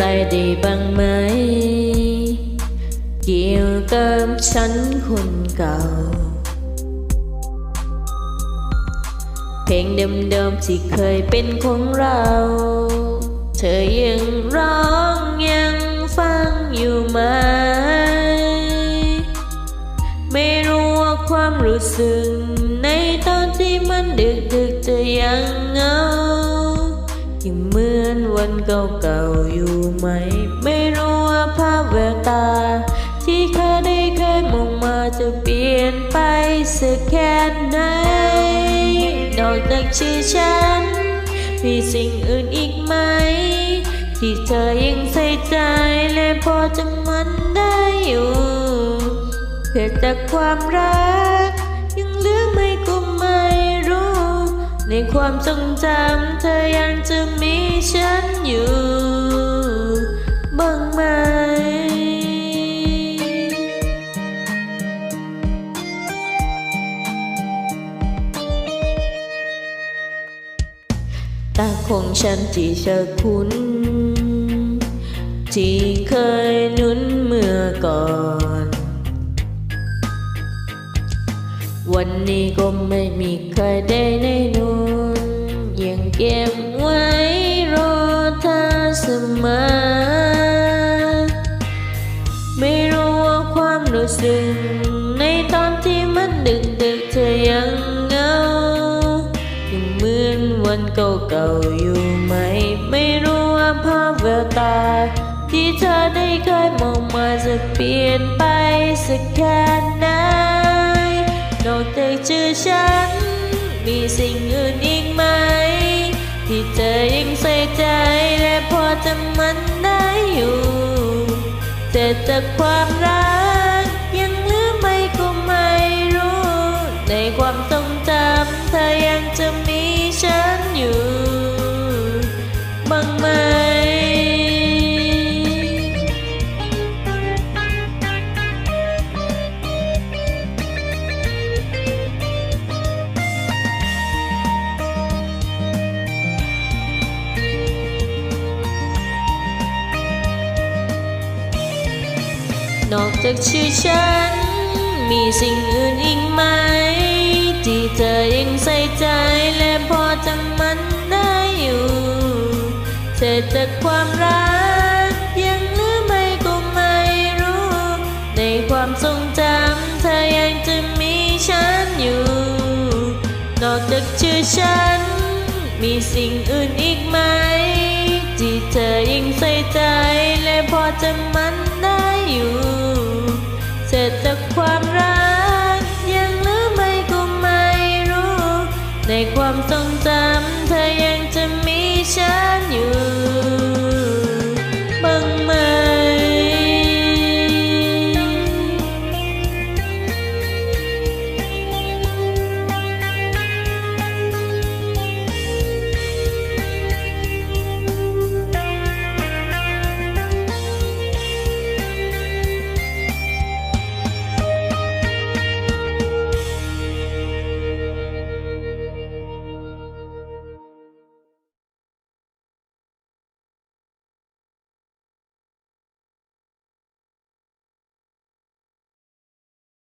ได้บ้างไหม เกี่ยวกับฉันคนเก่า เพลงเดิมๆที่เคยเป็นของเรา เธอยังร้องยังฟังอยู่ไหม ไม่รู้ว่าความรู้สึกในตอนที่มันดึกดึกๆจะยังเงา ยังเหมือนวันเก่าๆอยู่ไหม ไม่รู้ว่าภาพแววตา ที่เคยได้เคยมองมาจะเปลี่ยนไปสักแค่ไหนนอกจากชื่อฉัน มีสิ่งอื่นอีกไหม ที่เธอยังใส่ใจและพอจำมันได้อยู่เกิดจากความรัก ในความทรงจำเธอยังจะมีฉันอยู่บ้างไหมตาของฉันที่เธอคุ้น ที่เคยนุนเมื่อก่อน วันนี้ก็ไม่มีใครได้ในนุนยังเก็บไว้รอเธอเสมอไม่รู้ว่าความรู้สึกในตอนที่มันดึกดึกเธอยังเหงายังเหมือนวันเก่าๆอยู่ไหม ไม่รู้ว่าภาพแววตา ที่เธอได้เคยมองมาจะเปลี่ยนไปสักแค่ไหน อกจากชื่อฉัน มีสิ่งอื่นอีกไหม ที่เธอยังใส่ใจและพอจะมันได้อยู่ แต่จากความรัก นอกจากชื่อฉัน มีสิ่งอื่นอีกไหม ที่เธอยังใส่ใจและพอจำมันได้อยู่เศษจากความรักยังหลือไม่ก็ไม่รู้ ในความทรงจำเธอยังจะมีฉันอยู่ นอกจากชื่อฉัน มีสิ่งอื่นอีกไหม ที่เธอยังใส่ใจและพอจำมัน ในความทรงจำเธอยังจะมีฉัน